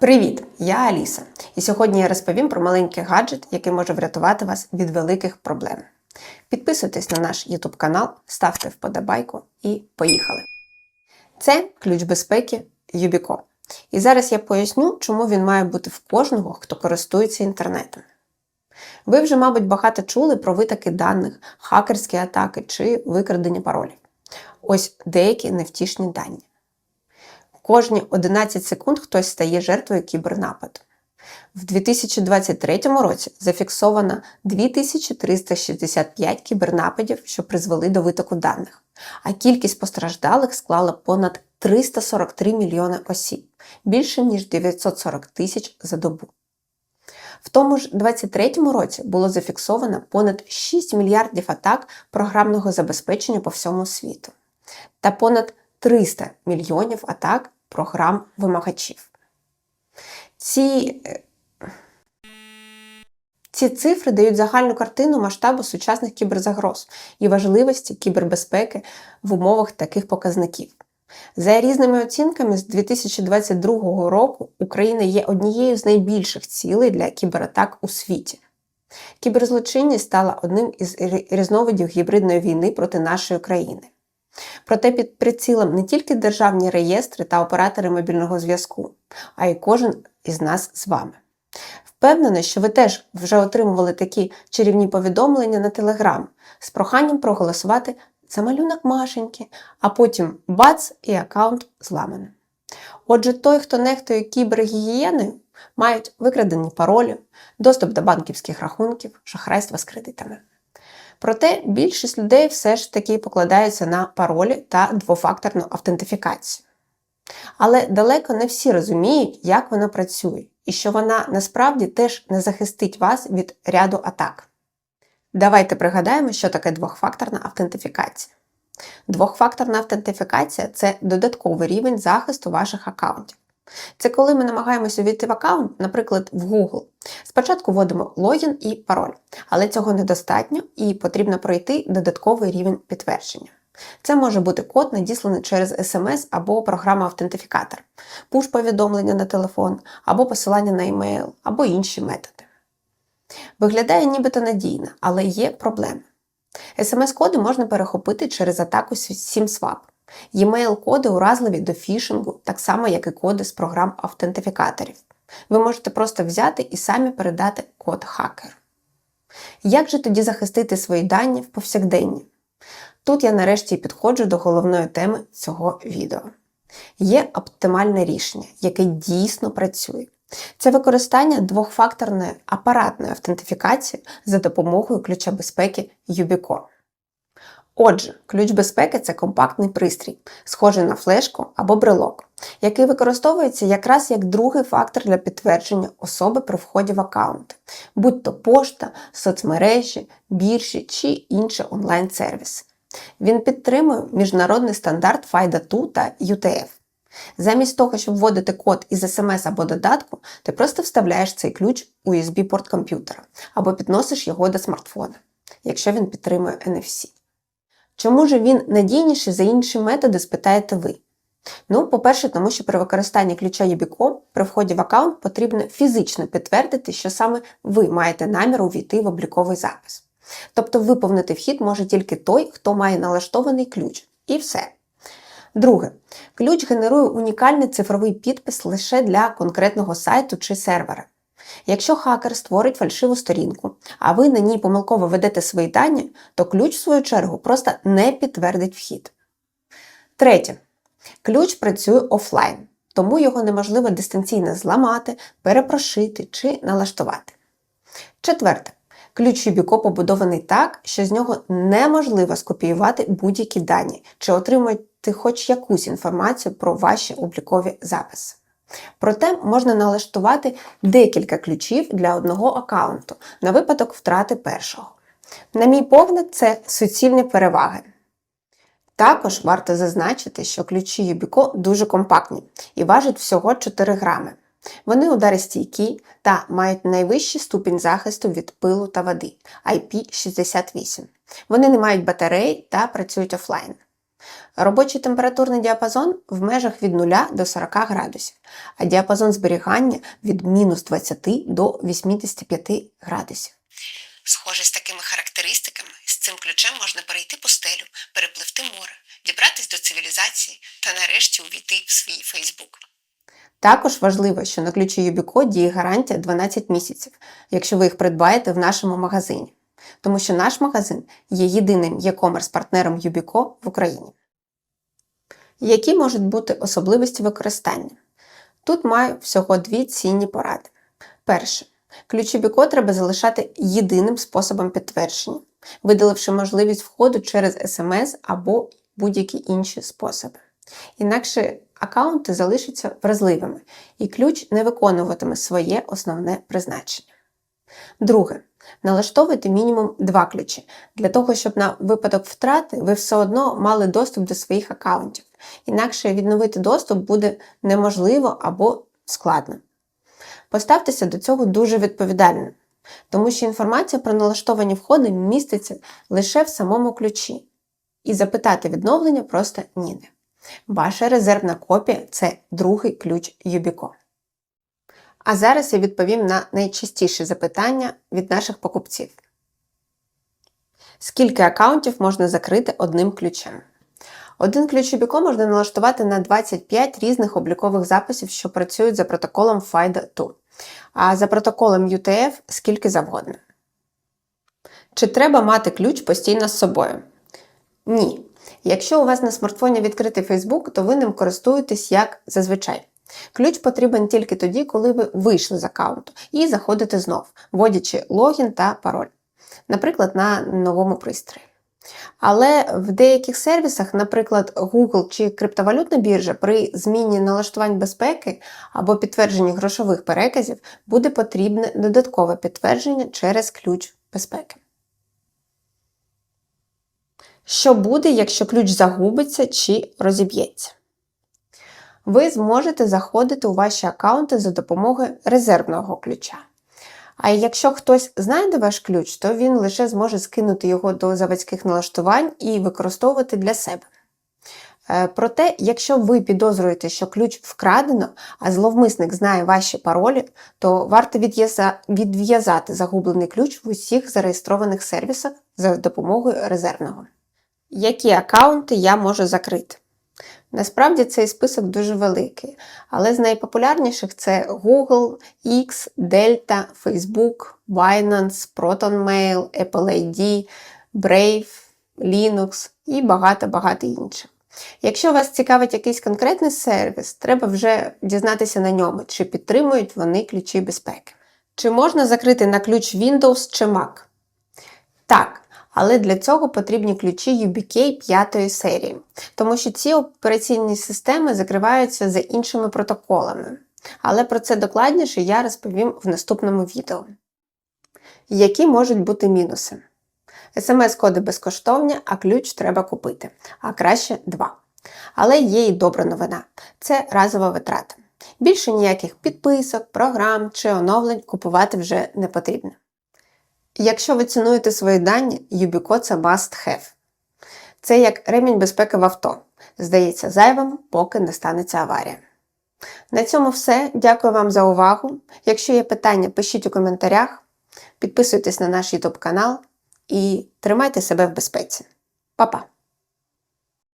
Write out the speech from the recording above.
Привіт! Я Аліса, і сьогодні я розповім про маленький гаджет, який може врятувати вас від великих проблем. Підписуйтесь на наш YouTube канал, ставте вподобайку і поїхали! Це ключ безпеки Юбіко. І зараз я поясню, чому він має бути в кожного, хто користується інтернетом. Ви вже, мабуть, багато чули про витоки даних, хакерські атаки чи викрадення паролів. Ось деякі невтішні дані. Кожні 11 секунд хтось стає жертвою кібернападу. В 2023 році зафіксовано 2365 кібернападів, що призвели до витоку даних, а кількість постраждалих склала понад 343 мільйони осіб, більше ніж 940 тисяч за добу. В тому ж 2023 році було зафіксовано понад 6 мільярдів атак програмного забезпечення по всьому світу та понад 300 мільйонів атак програм вимагачів. Ці, ці цифри дають загальну картину масштабу сучасних кіберзагроз і важливості кібербезпеки в умовах таких показників. За різними оцінками, з 2022 року Україна є однією з найбільших цілей для кібератак у світі. Кіберзлочинність стала одним із різновидів гібридної війни проти нашої країни. Проте під прицілом не тільки державні реєстри та оператори мобільного зв'язку, а й кожен із нас з вами. Впевнена, що ви теж вже отримували такі чарівні повідомлення на Телеграм з проханням проголосувати за малюнок Машеньки, а потім бац і аккаунт зламано. Отже, той, хто нехтує кібергігієною, мають викрадені паролі, доступ до банківських рахунків, шахрайства з кредитами. Проте більшість людей все ж таки покладаються на паролі та двофакторну автентифікацію. Але далеко не всі розуміють, як вона працює, і що вона насправді теж не захистить вас від ряду атак. Давайте пригадаємо, що таке двохфакторна автентифікація. Двохфакторна автентифікація це додатковий рівень захисту ваших аккаунтів. Це коли ми намагаємося увійти в аккаунт, наприклад, в Google. Спочатку вводимо логін і пароль, але цього недостатньо і потрібно пройти додатковий рівень підтвердження. Це може бути код, надісланий через SMS або програма-автентифікатор, пуш-повідомлення на телефон, або посилання на емейл, або інші методи. Виглядає нібито надійно, але є проблеми. SMS-коди можна перехопити через атаку SimSwap. E-mail коди уразливі до фішингу, так само, як і коди з програм автентифікаторів. Ви можете просто взяти і самі передати код хакеру. Як же тоді захистити свої дані в повсякденні? Тут я нарешті підходжу до головної теми цього відео. Є оптимальне рішення, яке дійсно працює. Це використання двохфакторної апаратної автентифікації за допомогою ключа безпеки Yubico. Отже, ключ безпеки це компактний пристрій, схожий на флешку або брелок, який використовується якраз як другий фактор для підтвердження особи при вході в аккаунти, будь то пошта, соцмережі, біржі чи інші онлайн-сервіси. Він підтримує міжнародний стандарт FIDA2 та UTF. Замість того, щоб вводити код із SMS або додатку, ти просто вставляєш цей ключ у USB-порт комп'ютера або підносиш його до смартфона, якщо він підтримує NFC. Чому ж він надійніший за інші методи, спитаєте ви? Ну, по-перше, тому що при використанні ключа Yubico при вході в аккаунт потрібно фізично підтвердити, що саме ви маєте намір увійти в обліковий запис. Тобто виповнити вхід може тільки той, хто має налаштований ключ. І все. Друге, ключ генерує унікальний цифровий підпис лише для конкретного сайту чи сервера. Якщо хакер створить фальшиву сторінку, а ви на ній помилково ведете свої дані, то ключ, в свою чергу, просто не підтвердить вхід. Третє. Ключ працює офлайн, тому його неможливо дистанційно зламати, перепрошити чи налаштувати. Четверте. Ключ Юбіко побудований так, що з нього неможливо скопіювати будь-які дані чи отримати хоч якусь інформацію про ваші облікові записи. Проте можна налаштувати декілька ключів для одного аккаунту на випадок втрати першого. На мій погляд, це суцільні переваги. Також варто зазначити, що ключі Yubico дуже компактні і важать всього 4 грами. Вони ударостійкі та мають найвищий ступінь захисту від пилу та води IP68. Вони не мають батарей та працюють офлайн. Робочий температурний діапазон в межах від 0 до 40 градусів, а діапазон зберігання від мінус 20 до 85 градусів. Схоже, з такими характеристиками, з цим ключем можна перейти пустелю, перепливти море, дібратись до цивілізації та нарешті увійти в свій Фейсбук. Також важливо, що на ключі Юбіко діє гарантія 12 місяців, якщо ви їх придбаєте в нашому магазині, тому що наш магазин є єдиним e-commerce партнером Юбіко в Україні. Які можуть бути особливості використання? Тут маю всього дві цінні поради. Перше. Ключ Юбіко треба залишати єдиним способом підтвердження, видаливши можливість входу через SMS або будь-які інші способи. Інакше аккаунти залишаться вразливими, і ключ не виконуватиме своє основне призначення. Друге. Налаштовуйте мінімум два ключі, для того, щоб на випадок втрати ви все одно мали доступ до своїх аккаунтів. Інакше відновити доступ буде неможливо або складно. Поставтеся до цього дуже відповідально, тому що інформація про налаштовані входи міститься лише в самому ключі, і запитати відновлення просто ніде. Ваша резервна копія це другий ключ Юбіко. А зараз я відповім на найчастіші запитання від наших покупців. Скільки аккаунтів можна закрити одним ключем? Один ключ Юбіко можна налаштувати на 25 різних облікових записів, що працюють за протоколом FIDO2, а за протоколом UTF скільки завгодно. Чи треба мати ключ постійно з собою? Ні. Якщо у вас на смартфоні відкритий Facebook, то ви ним користуєтесь як зазвичай. Ключ потрібен тільки тоді, коли ви вийшли з аккаунту і заходите знов, вводячи логін та пароль, наприклад, на новому пристрої. Але в деяких сервісах, наприклад, Google чи криптовалютна біржа, при зміні налаштувань безпеки або підтвердженні грошових переказів буде потрібне додаткове підтвердження через ключ безпеки. Що буде, якщо ключ загубиться чи розіб'ється? Ви зможете заходити у ваші аккаунти за допомогою резервного ключа. А якщо хтось знайде ваш ключ, то він лише зможе скинути його до заводських налаштувань і використовувати для себе. Е, Проте, якщо ви підозрюєте, що ключ вкрадено, а зловмисник знає ваші паролі, то варто відв'язати загублений ключ в усіх зареєстрованих сервісах за допомогою резервного. Які аккаунти я можу закрити? Насправді цей список дуже великий, але з найпопулярніших це Google, X, Delta, Facebook, Binance, ProtonMail, Apple ID, Brave, Linux і багато-багато інших. Якщо вас цікавить якийсь конкретний сервіс, треба вже дізнатися на ньому, чи підтримують вони ключі безпеки. Чи можна закрити на ключ Windows чи Mac? Так, але для цього потрібні ключі UBK 5 серії, тому що ці операційні системи закриваються за іншими протоколами. Але про це докладніше я розповім в наступному відео. Які можуть бути мінуси? СМС-коди безкоштовні, а ключ треба купити, а краще два. Але є і добра новина це разова витрата. Більше ніяких підписок, програм чи оновлень купувати вже не потрібно. Якщо ви цінуєте свої дані, Юбіко це must have. Це як ремінь безпеки в авто. Здається зайвим, поки не станеться аварія. На цьому все. Дякую вам за увагу. Якщо є питання, пишіть у коментарях, підписуйтесь на наш YouTube канал і тримайте себе в безпеці. Па-па!